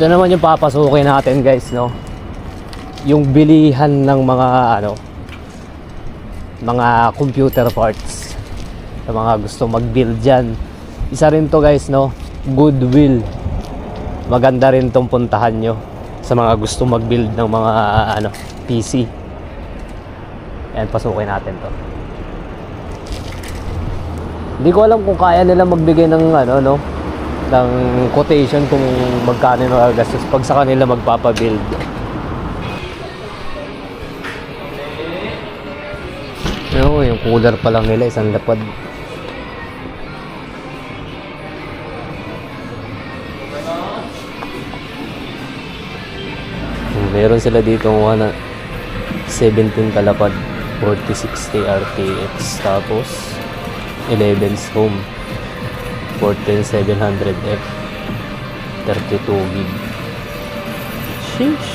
Ito naman yung papasukin natin guys, no? Yung bilihan ng mga ano mga computer parts sa mga gusto mag-build dyan. Isa rin to guys, no? Goodwill. Maganda rin tong puntahan nyo sa mga gusto mag-build ng mga ano PC. Ayan, pasukin natin to. Hindi ko alam kung kaya nila magbigay ng ano, no? Ng quotation kung magkano yung magagastos pag sa kanila magpapabuild. Ano, yung cooler pa lang nila, isang lapad. Meron sila dito ng 17 kalapad, 4060 RTX, tapos 11's home. 14700F 32 gig. Sheesh.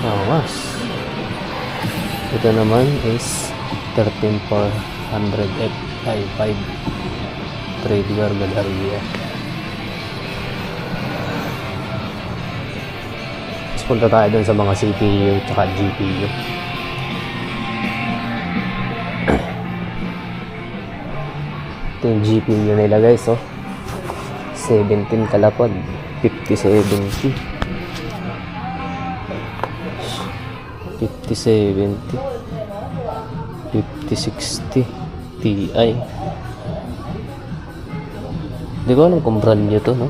Awas Ito naman is 13400F i5 Tradewear Galleria punta tayo dun sa mga CPU tsaka GPU Ito yung GPU nila guys, oh. 17 kalapad. 5070. 5070. 5060. Ti. Hindi ko alam kung brand nyo to, no?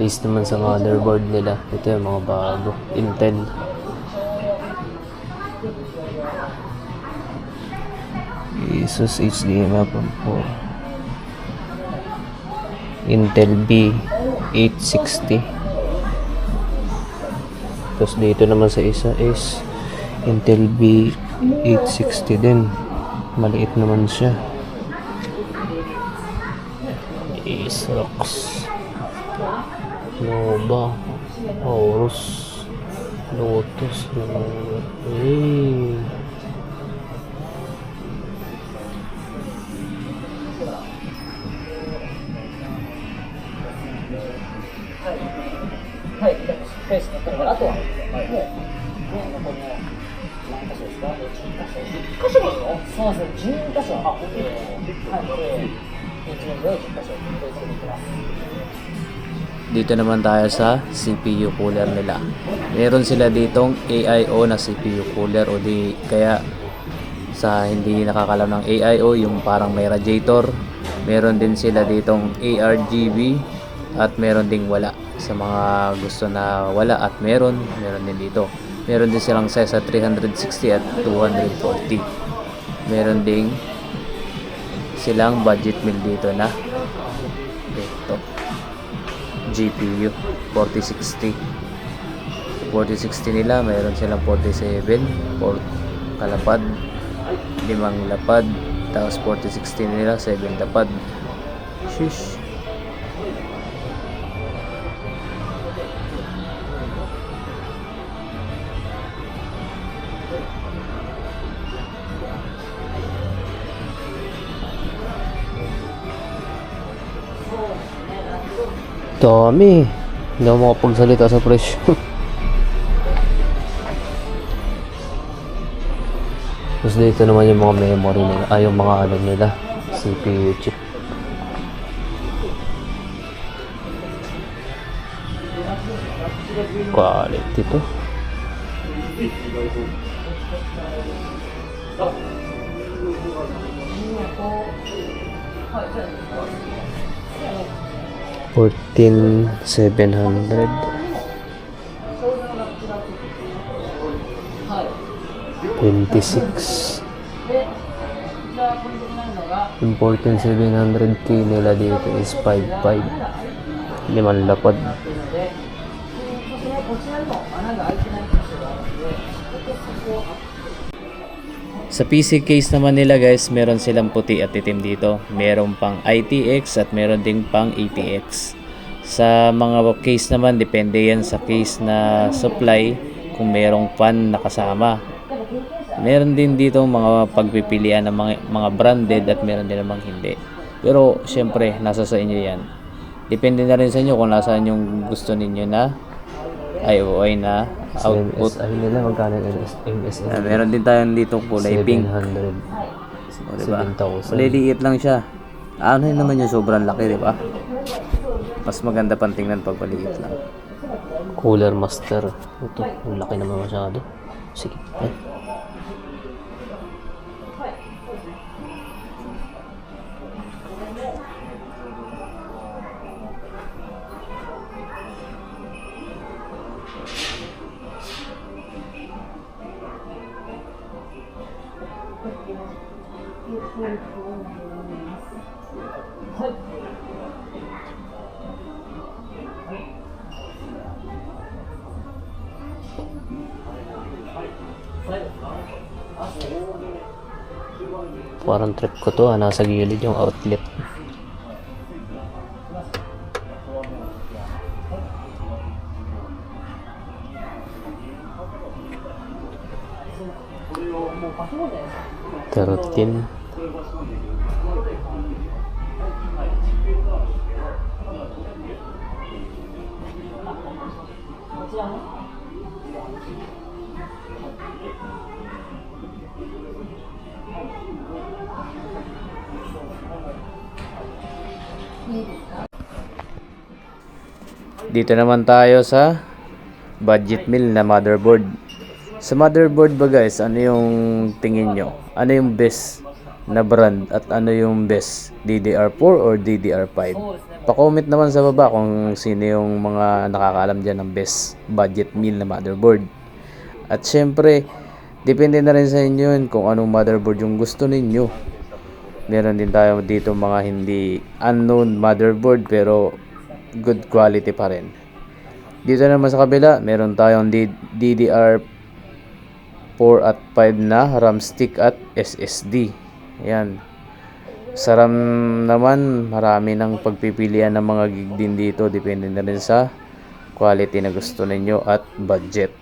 Based naman sa motherboard nila. Ito yung mga bago. Intel. Asus HDMI from 4 Intel B 860 tapos dito naman sa isa is Intel B 860 din. Maliit naman siya. Acerox Nova. Aorus. Lotus. Hey. Dito naman tayo sa CPU cooler nila. Meron sila ditong AIO na CPU cooler o di kaya sa hindi nakakalam ng AIO yung parang may radiator. Meron din sila ditong ARGB at meron ding wala sa mga gusto na wala at meron, meron din dito. Meron din silang size sa 360 at 240. Meron ding silang budget meal dito na GPU 4060 4060 nila mayroon silang 47 4 kalapad 5 lapad tapos 4060 nila 7 lapad. Shish Dami. Hindi ako makapagsalita sa presyo. Tapos dito naman yung mga memory nila. Ay, yung mga alam nila. CPU chip. Quality to. Thank you. 14,700 26 yung 14,700k nila dito is 5,5 limang lapad Thank you. Sa PC case naman nila guys, meron silang puti at itim dito. Meron pang ITX at meron ding pang ATX. Sa mga case naman, depende yan sa case na supply kung merong fan nakasama. Meron din dito mga pagpipilian ng mga, mga branded at meron din namang hindi. Pero syempre, nasa sa inyo yan. Depende na rin sa inyo kung nasaan yung gusto ninyo na IOI na output. MSI nila, magkano yung MSI? Ah, meron din tayong dito kulay pink. 700. O, diba? 7,000. Maliliit lang siya. Ano yun naman yung sobrang laki, di ba? Mas maganda pang tingnan pag maliit lang. Cooler Master. Ito, ang laki naman masyado. Sige. Ay. Parang trip ko to, ah, nasa gilid yung outlet. Thirteen. Dito naman tayo sa budget meal na motherboard. Sa motherboard ba guys, ano yung tingin nyo? Ano yung best na brand at ano yung best? DDR4 or DDR5? Pa-comment naman sa baba kung sino yung mga nakakaalam dyan ng best budget meal na motherboard. At syempre, depende na rin sa inyo yun kung anong motherboard yung gusto ninyo. Meron din tayo dito mga hindi unknown motherboard pero good quality pa rin. Dito naman sa kabila, meron tayong DDR 4 at 5 na RAM stick at SSD. Ayan. Sa RAM naman, marami ng pagpipilian ng mga gig din dito. Depende na rin sa quality na gusto ninyo at budget.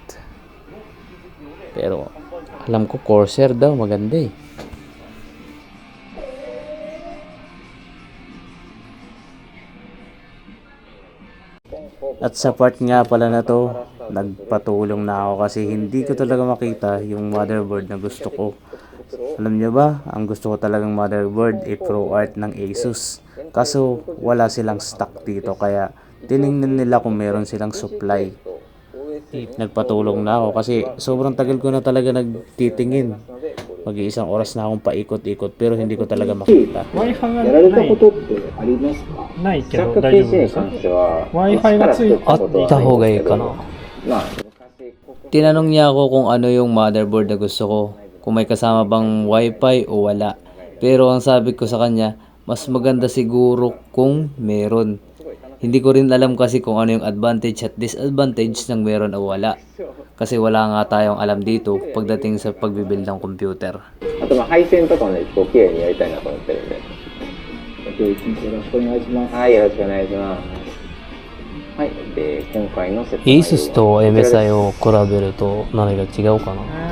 Pero, alam ko Corsair daw, maganda eh. At sa part nga pala na to, nagpatulong na ako kasi hindi ko talaga makita yung motherboard na gusto ko. Alam nyo ba, ang gusto ko talagang motherboard ay ProArt ng Asus. Kaso wala silang stock dito kaya tiningnan nila kung meron silang supply. Nagpatulong na ako kasi sobrang tagal ko na talaga nagtitingin. Mag-iisang oras na akong paikot-ikot pero hindi ko talaga makita. Wi-Fi やられがないたことってありますかないけどスタック大丈夫 PC にですか関しては Wi-Fi がついてあった方がいいかな。まあ Tinanong niya ako kung ano yung motherboard na gusto ko, kung may kasama bang wifi o wala. Pero ang sabi ko sa kanya, mas maganda siguro kung meron. Hindi ko rin alam kasi kung ano yung advantage at disadvantage ng meron o wala. Kasi wala nga tayong alam dito pagdating sa pagbibuild ng computer. あとまあ配線とかもねこう綺麗にやりたいなと思ってるんで今日一日よろしくお願いしますはいよろしくお願いしますはいで今回の説明 Asus と MSI を比べると何が違うかな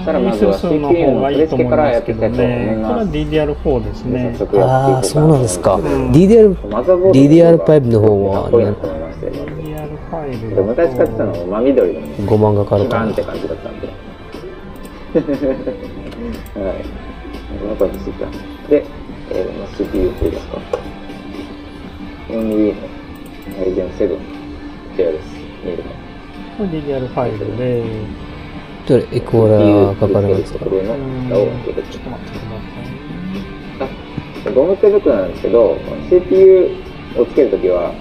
したらまずは ASUS の方がいいと思いますけどね。これ取り付けからやっていきたいと思いますは DDR4 ですね。早速やああ、っていこそうなんですか。ん DDR、マザーボード DDR5 の方はかっこいいなと思いまして DDR5 で昔使ってたのは真緑の。5万がかかる。かなバンって感じだったんで。はい。またしてきたで、えー、まあ CPU これですか。4GB の Ryzen 7こちらです。見るの。これ DDR5 で、どれいくらかかるんですかこれちょっと待って。ください。あゴム手袋なんですけど CPU をつけるときは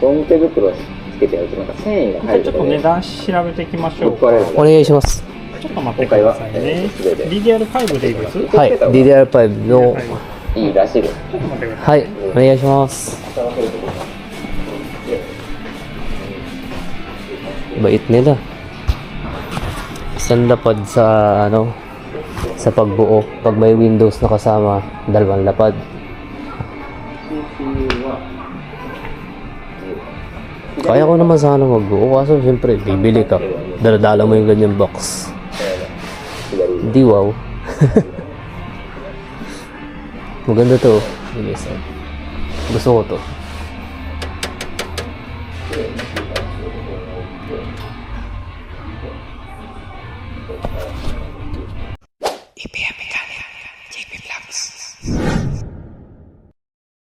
ゴム手袋をつけてやるとなんか繊維が入るちょっと値段調べていきましょうか。お願いします。ちょっと待ってくださいね。今回はえー DDR5 でいいですちょっはい、DDR5 の、はいいいらしいですと待ってくださはい、お願いします。Bait nila. Isang lapad sa ano sa pagbuo. Pag may Windows na kasama, dalawang lapad. Kaya ko naman sana magbuo kaso syempre bibili ka. Daladala mo yung ganyan box. Di wow. Maganda to. Gusto ko to.